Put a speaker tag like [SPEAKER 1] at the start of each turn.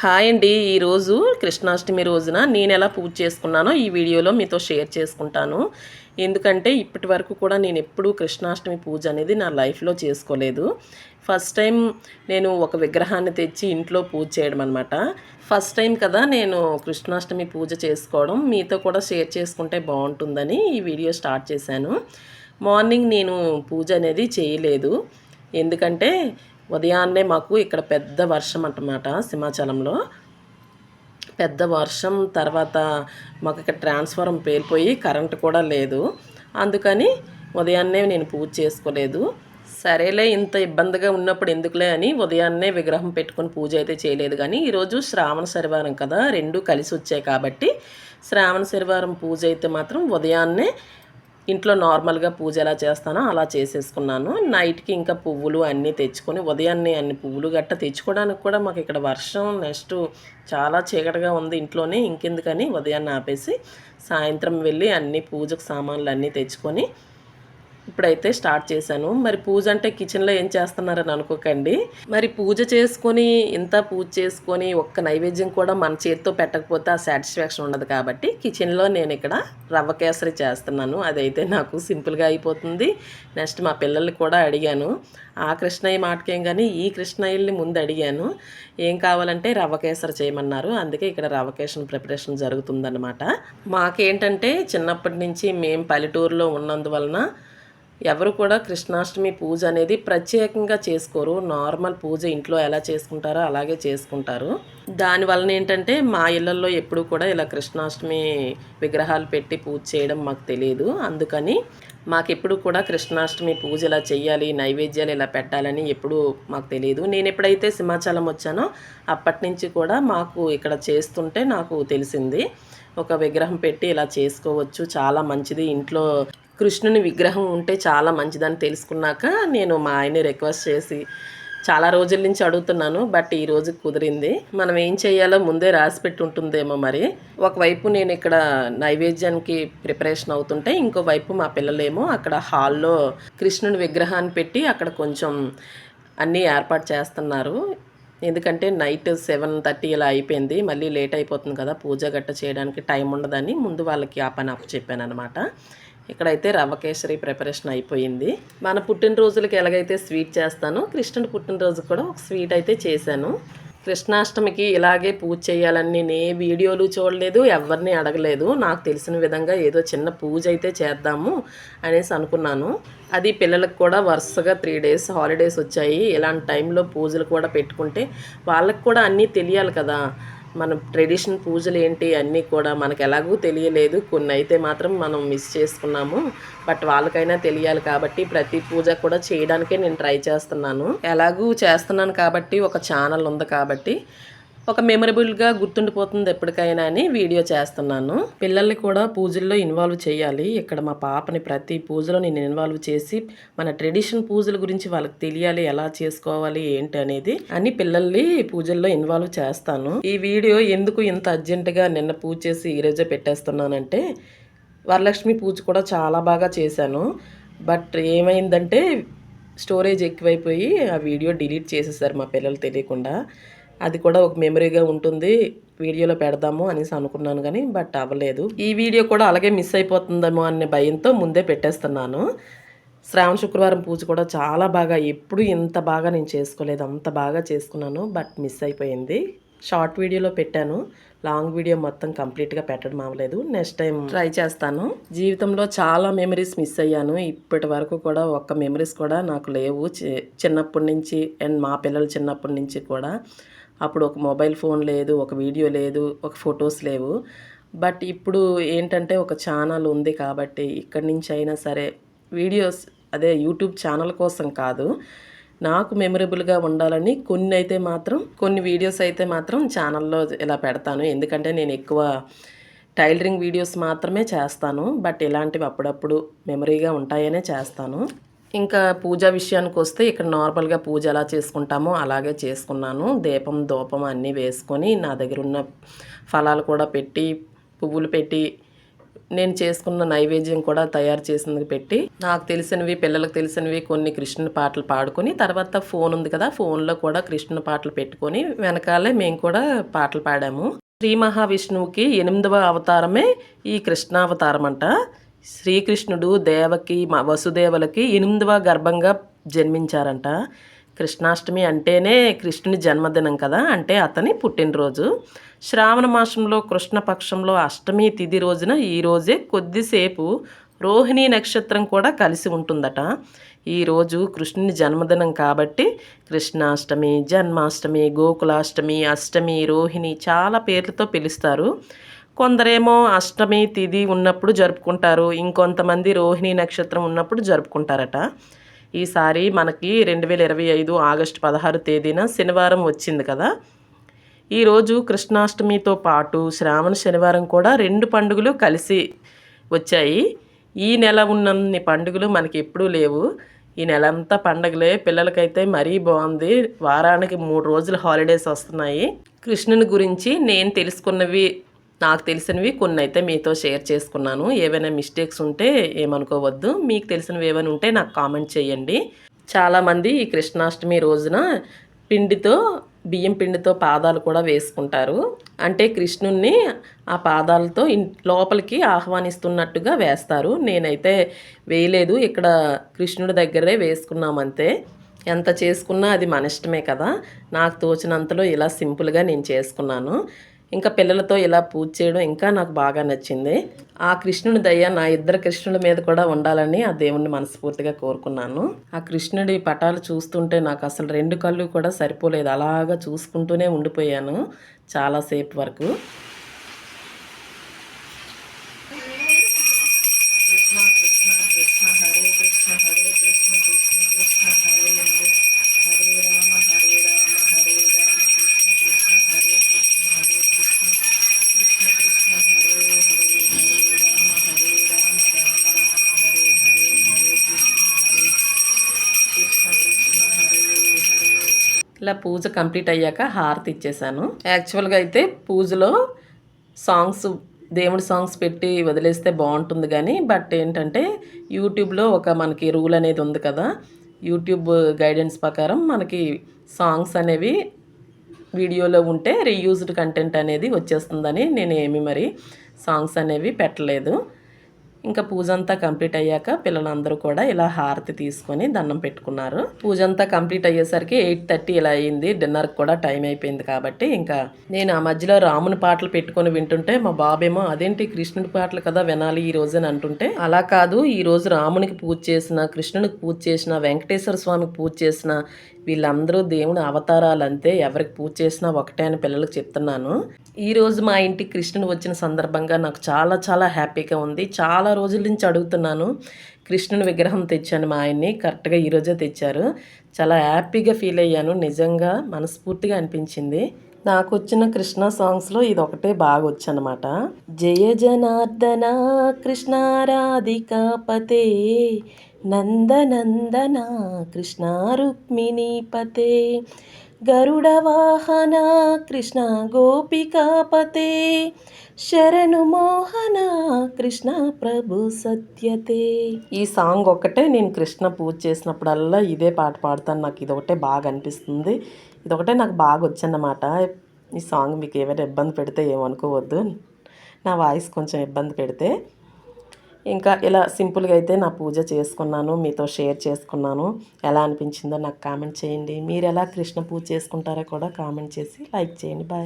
[SPEAKER 1] Hi అండి. ఈరోజు కృష్ణాష్టమి రోజున నేను ఎలా పూజ చేసుకున్నానో ఈ వీడియోలో మీతో షేర్ చేసుకుంటాను. ఎందుకంటే ఇప్పటి వరకు కూడా నేను ఎప్పుడూ కృష్ణాష్టమి పూజ అనేది నా లైఫ్లో చేసుకోలేదు. ఫస్ట్ టైం నేను ఒక విగ్రహాన్ని తెచ్చి ఇంట్లో పూజ చేయడం అనమాట ఫస్ట్ టైం కదా నేను కృష్ణాష్టమి పూజ చేసుకోవడం. మీతో కూడా షేర్ చేసుకుంటే బాగుంటుందని ఈ వీడియో స్టార్ట్ చేశాను. మార్నింగ్ నేను పూజ అనేది చేయలేదు. ఎందుకంటే ఉదయాన్నే మాకు ఇక్కడ పెద్ద వర్షం అన్నమాట సింహాచలంలో. పెద్ద వర్షం తర్వాత మాకు ఇక్కడ ట్రాన్స్ఫారం పేలిపోయి కరెంట్ కూడా లేదు. అందుకని ఉదయాన్నే నేను పూజ చేసుకోలేదు. సరేలే ఇంత ఇబ్బందిగా ఉన్నప్పుడు ఎందుకులే అని ఉదయాన్నే విగ్రహం పెట్టుకొని పూజ అయితే చేయలేదు. కానీ ఈరోజు శ్రావణ శనివారం కదా రెండు కలిసి వచ్చాయి కాబట్టి శ్రావణ శనివారం పూజ అయితే మాత్రం ఉదయాన్నే ఇంట్లో నార్మల్గా పూజ ఎలా చేస్తానో అలా చేసేసుకున్నాను. నైట్కి ఇంకా పువ్వులు అన్నీ తెచ్చుకొని ఉదయాన్నే అన్ని పువ్వులు గట్ట తెచ్చుకోవడానికి కూడా మాకు ఇక్కడ వర్షం నెక్స్ట్ చాలా చీకటిగా ఉంది ఇంట్లోనే ఇంకెందుకని ఉదయాన్నే ఆపేసి సాయంత్రం వెళ్ళి అన్ని పూజకు సామాన్లు అన్నీ తెచ్చుకొని ఇప్పుడైతే స్టార్ట్ చేశాను. మరి పూజ అంటే కిచెన్లో ఏం చేస్తున్నారని అనుకోకండి. మరి పూజ చేసుకొని ఇంత పూజ చేసుకొని ఒక్క నైవేద్యం కూడా మన చేతితో పెట్టకపోతే ఆ సాటిస్ఫాక్షన్ ఉండదు కాబట్టి కిచెన్లో నేను ఇక్కడ రవ్వ కేసరి చేస్తున్నాను. అదైతే నాకు సింపుల్గా అయిపోతుంది. నెక్స్ట్ మా పిల్లల్ని కూడా అడిగాను. ఆ కృష్ణయ్య మాటకేం కానీ ఈ కృష్ణయ్యల్ని ముందు అడిగాను. ఏం కావాలంటే రవ్వ కేసరి చేయమన్నారు. అందుకే ఇక్కడ రవ్వ కేసరి ప్రిపరేషన్ జరుగుతుందన్నమాట. మాకేంటంటే చిన్నప్పటి నుంచి మేము పల్లెటూరులో ఉన్నందువలన ఎవరు కూడా కృష్ణాష్టమి పూజ అనేది ప్రత్యేకంగా చేసుకోరు. నార్మల్ పూజ ఇంట్లో ఎలా చేసుకుంటారో అలాగే చేసుకుంటారు. దానివలన ఏంటంటే మా ఇళ్ళల్లో ఎప్పుడు కూడా ఇలా కృష్ణాష్టమి విగ్రహాలు పెట్టి పూజ చేయడం మాకు తెలియదు అందుకని మాకెప్పుడు కూడా కృష్ణాష్టమి పూజ ఇలా చేయాలి నైవేద్యాలు ఇలా పెట్టాలని ఎప్పుడు మాకు తెలియదు నేను ఎప్పుడైతే సింహాచలం వచ్చానో అప్పటి నుంచి కూడా మాకు ఇక్కడ చేస్తుంటే నాకు తెలిసింది. ఒక విగ్రహం పెట్టి ఇలా చేసుకోవచ్చు చాలా మంచిది. ఇంట్లో కృష్ణుని విగ్రహం ఉంటే చాలా మంచిదని తెలుసుకున్నాక నేను మా ఆయన్ని రిక్వెస్ట్ చేసి చాలా రోజుల నుంచి అడుగుతున్నాను బట్ ఈ రోజు కుదిరింది. మనం ఏం చేయాలో ముందే రాసి పెట్టి ఉంటుందేమో మరి. ఒకవైపు నేను ఇక్కడ నైవేద్యానికి ప్రిపరేషన్ అవుతుంటే ఇంకోవైపు మా పిల్లలేమో అక్కడ హాల్లో కృష్ణుని విగ్రహాన్ని పెట్టి అక్కడ కొంచెం అన్నీ ఏర్పాటు చేస్తున్నారు. ఎందుకంటే నైట్ సెవెన్ థర్టీ ఇలా అయిపోయింది మళ్ళీ లేట్ అయిపోతుంది కదా పూజ గట్ట చేయడానికి టైం ఉండదని ముందు వాళ్ళకి ఆ పని అప్పు చెప్పాను అనమాట ఇక్కడైతే రవ్వ కేసరి ప్రిపరేషన్ అయిపోయింది. మన పుట్టినరోజులకి ఎలాగైతే స్వీట్ చేస్తానో కృష్ణుడి పుట్టినరోజు కూడా ఒక స్వీట్ అయితే చేశాను. కృష్ణాష్టమికి ఇలాగే పూజ చేయాలని నేను వీడియోలు చూడలేదు ఎవరిని అడగలేదు. నాకు తెలిసిన విధంగా ఏదో చిన్న పూజ అయితే చేద్దాము అనేసి అనుకున్నాను. అది పిల్లలకు కూడా వరుసగా త్రీ డేస్ హాలిడేస్ వచ్చాయి. ఇలాంటి టైంలో పూజలు కూడా పెట్టుకుంటే వాళ్ళకి కూడా అన్నీ తెలియాలి కదా. మన ట్రెడిషన్ పూజలు ఏంటి అన్నీ కూడా మనకు ఎలాగూ తెలియలేదు. కొన్ని అయితే మాత్రం మనం మిస్ చేసుకున్నాము. బట్ వాళ్ళకైనా తెలియాలి కాబట్టి ప్రతి పూజ కూడా చేయడానికే నేను ట్రై చేస్తున్నాను. ఎలాగూ చేస్తున్నాను కాబట్టి ఒక ఛానల్ ఉంది కాబట్టి ఒక మెమరబుల్గా గుర్తుండిపోతుంది ఎప్పటికైనా అని వీడియో చేస్తున్నాను. పిల్లల్ని కూడా పూజల్లో ఇన్వాల్వ్ చేయాలి. ఇక్కడ మా పాపని ప్రతి పూజలో నేను ఇన్వాల్వ్ చేసి మన ట్రెడిషన్ పూజల గురించి వాళ్ళకి తెలియాలి ఎలా చేసుకోవాలి ఏంటి అనేది అని పిల్లల్ని పూజల్లో ఇన్వాల్వ్ చేస్తాను. ఈ వీడియో ఎందుకు ఇంత అర్జెంటుగా నిన్న పూజ చేసి ఈరోజే పెట్టేస్తున్నానంటే వరలక్ష్మి పూజ కూడా చాలా బాగా చేశాను. బట్ ఏమైందంటే స్టోరేజ్ ఎక్కువైపోయి ఆ వీడియో డిలీట్ చేసేసారు మా పిల్లలు తెలియకుండా. అది కూడా ఒక మెమరీగా ఉంటుంది. వీడియోలో పెడదాము అనేసి అనుకున్నాను కానీ బట్ అవ్వలేదు. ఈ వీడియో కూడా అలాగే మిస్ అయిపోతుందేమో అనే భయంతో ముందే పెట్టేస్తున్నాను. శ్రావణ శుక్రవారం పూజ కూడా చాలా బాగా ఎప్పుడు ఇంత బాగా నేను చేసుకోలేదు అంత బాగా చేసుకున్నాను బట్ మిస్ అయిపోయింది. షార్ట్ వీడియోలో పెట్టాను. లాంగ్ వీడియో మొత్తం కంప్లీట్గా పెట్టడం అవ్వలేదు. నెక్స్ట్ టైం ట్రై చేస్తాను. జీవితంలో చాలా మెమరీస్ మిస్ అయ్యాను. ఇప్పటి వరకు కూడా ఒక్క మెమరీస్ కూడా నాకు లేవు. చిన్నప్పటి నుంచి అండ్ మా పిల్లలు చిన్నప్పటి నుంచి కూడా. అప్పుడు ఒక మొబైల్ ఫోన్ లేదు ఒక వీడియో లేదు ఒక ఫొటోస్ లేవు. బట్ ఇప్పుడు ఏంటంటే ఒక ఛానల్ ఉంది కాబట్టి ఇక్కడి నుంచి అయినా సరే వీడియోస్ అదే యూట్యూబ్ ఛానల్ కోసం కాదు. నాకు మెమరబుల్గా ఉండాలని కొన్ని అయితే మాత్రం కొన్ని వీడియోస్ అయితే మాత్రం ఛానల్లో ఇలా పెడతాను. ఎందుకంటే నేను ఎక్కువ టైలరింగ్ వీడియోస్ మాత్రమే చేస్తాను. బట్ ఇలాంటివి అప్పుడప్పుడు మెమరీగా ఉంటాయనే చేస్తాను. ఇంకా పూజ విషయానికి వస్తే ఇక్కడ నార్మల్గా పూజ ఎలా చేసుకుంటామో అలాగే చేసుకున్నాను. దీపం దూపం అన్నీ వేసుకొని నా దగ్గర ఉన్న ఫలాలు కూడా పెట్టి పువ్వులు పెట్టి నేను చేసుకున్న నైవేద్యం కూడా తయారు చేసింది పెట్టి నాకు తెలిసినవి పిల్లలకు తెలిసినవి కొన్ని కృష్ణుని పాటలు పాడుకొని తర్వాత ఫోన్ ఉంది కదా ఫోన్లో కూడా కృష్ణుని పాటలు పెట్టుకొని వెనకాలే మేము కూడా పాటలు పాడాము. శ్రీ మహావిష్ణువుకి ఎనిమిదవ అవతారమే ఈ కృష్ణావతారం అంట శ్రీకృష్ణుడు దేవకి వసుదేవులకి ఎనిమిదవ గర్భంగా జన్మించారంట. కృష్ణాష్టమి అంటేనే కృష్ణుని జన్మదినం కదా అంటే అతని పుట్టినరోజు. శ్రావణ మాసంలో కృష్ణపక్షంలో అష్టమి తిథి రోజున ఈరోజే కొద్దిసేపు రోహిణి నక్షత్రం కూడా కలిసి ఉంటుందట. ఈరోజు కృష్ణుని జన్మదినం కాబట్టి కృష్ణాష్టమి జన్మాష్టమి గోకులాష్టమి అష్టమి రోహిణి చాలా పేర్లతో పిలుస్తారు. కొందరేమో అష్టమి తిథి ఉన్నప్పుడు జరుపుకుంటారు ఇంకొంతమంది రోహిణి నక్షత్రం ఉన్నప్పుడు జరుపుకుంటారట. ఈసారి మనకి రెండు వేల ఇరవై ఐదు ఆగస్టు పదహారు తేదీన శనివారం వచ్చింది కదా. ఈరోజు కృష్ణాష్టమితో పాటు శ్రావణ శనివారం కూడా రెండు పండుగలు కలిసి వచ్చాయి. ఈ నెల ఉన్నన్ని పండుగలు మనకి ఎప్పుడూ లేవు. ఈ నెల అంతా పండగలే. పిల్లలకైతే మరీ బాగుంది. వారానికి మూడు రోజులు హాలిడేస్ వస్తున్నాయి. కృష్ణుని గురించి నేను తెలుసుకున్నవి నాకు తెలిసినవి కొన్ని అయితే మీతో షేర్ చేసుకున్నాను. ఏవైనా మిస్టేక్స్ ఉంటే ఏమనుకోవద్దు. మీకు తెలిసినవి ఏమైనా ఉంటే నాకు కామెంట్ చేయండి. చాలామంది ఈ కృష్ణాష్టమి రోజున పిండితో బియ్యం పిండితో పాదాలు కూడా వేసుకుంటారు. అంటే కృష్ణుణ్ణి ఆ పాదాలతో లోపలికి ఆహ్వానిస్తున్నట్టుగా వేస్తారు. నేనైతే వేయలేదు. ఇక్కడ కృష్ణుడి దగ్గరే వేసుకున్నామంతే. ఎంత చేసుకున్నా అది మన ఇష్టమే కదా. నాకు తోచినంతలో ఇలా సింపుల్గా నేను చేసుకున్నాను. ఇంకా పిల్లలతో ఇలా పూజ చేయడం ఇంకా నాకు బాగా నచ్చింది. ఆ కృష్ణుడి దయ నా ఇద్దరు కృష్ణుల మీద కూడా ఉండాలని ఆ దేవుణ్ణి మనస్ఫూర్తిగా కోరుకున్నాను. ఆ కృష్ణుడి పటాలు చూస్తుంటే నాకు అసలు రెండు కళ్ళు కూడా సరిపోలేదు. అలాగా చూసుకుంటూనే ఉండిపోయాను చాలాసేపు వరకు. కృష్ణ కృష్ణ కృష్ణ హరే కృష్ణ హరే కృష్ణ కృష్ణ కృష్ణ హరే హరే ఇలా పూజ కంప్లీట్ అయ్యాక హారతి ఇచ్చేసాను. యాక్చువల్గా అయితే పూజలో సాంగ్స్ దేవుడి సాంగ్స్ పెట్టి వదిలేస్తే బాగుంటుంది కానీ బట్ ఏంటంటే యూట్యూబ్లో ఒక మనకి రూల్ అనేది ఉంది కదా. యూట్యూబ్ గైడెన్స్ ప్రకారం మనకి సాంగ్స్ అనేవి వీడియోలో ఉంటే రీయూజ్డ్ కంటెంట్ అనేది వచ్చేస్తుందని నేను ఏమి మరి సాంగ్స్ అనేవి పెట్టలేదు. ఇంకా పూజ అంతా కంప్లీట్ అయ్యాక పిల్లలందరూ కూడా ఇలా హారతి తీసుకొని దండం పెట్టుకున్నారు. పూజ అంతా కంప్లీట్ అయ్యేసరికి ఎయిట్ థర్టీ ఇలా అయింది. డిన్నర్కి కూడా టైం అయిపోయింది కాబట్టి ఇంకా నేను ఆ మధ్యలో రాముని పాటలు పెట్టుకొని వింటుంటే మా బాబేమో అదేంటి కృష్ణుడి పాటలు కదా వినాలి ఈ రోజు అని అంటుంటే అలా కాదు. ఈ రోజు రామునికి పూజ చేసిన కృష్ణునికి పూజ చేసిన వెంకటేశ్వర స్వామికి పూజ చేసిన వీళ్ళందరూ దేవుని అవతారాలు అంతే ఎవరికి పూజ చేసినా ఒకటే అని పిల్లలకు చెప్తున్నాను. ఈరోజు మా ఇంటికి కృష్ణుడు వచ్చిన సందర్భంగా నాకు చాలా చాలా హ్యాపీగా ఉంది. చాలా రోజుల నుంచి అడుగుతున్నాను. కృష్ణుని విగ్రహం తెచ్చాను మా ఆయన్ని. కరెక్ట్గా ఈరోజే తెచ్చారు. చాలా హ్యాపీగా ఫీల్ అయ్యాను. నిజంగా మనస్ఫూర్తిగా అనిపించింది. నాకు వచ్చిన కృష్ణ సాంగ్స్లో ఇది ఒకటే బాగా వచ్చనమాట జయ జనార్దన కృష్ణారాధికాపతే నందనందన కృష్ణ రుక్మిణీపతే గరుడవాహన కృష్ణ గోపికాపతే శరణు మోహన కృష్ణ ప్రభు సత్యతే ఈ సాంగ్ ఒక్కటే నేను కృష్ణ పూజ చేసినప్పుడల్లా ఇదే పాట పాడతాను. నాకు ఇదొకటే బాగా అనిపిస్తుంది. ఇదొకటే నాకు బాగా వచ్చన్నమాట. ఈ సాంగ్ మీకు ఏమైనా ఇబ్బంది పెడితే ఏమనుకోవద్దు నా వాయిస్ కొంచెం ఇబ్బంది పెడితే ఇంకా ఇలా సింపుల్గా అయితే నా పూజ చేసుకున్నాను మీతో షేర్ చేసుకున్నాను. ఎలా అనిపించిందో నాకు కామెంట్ చేయండి. మీరు ఎలా కృష్ణ పూజ చేసుకుంటారో కూడా కామెంట్ చేసి లైక్ చేయండి. బాయ్.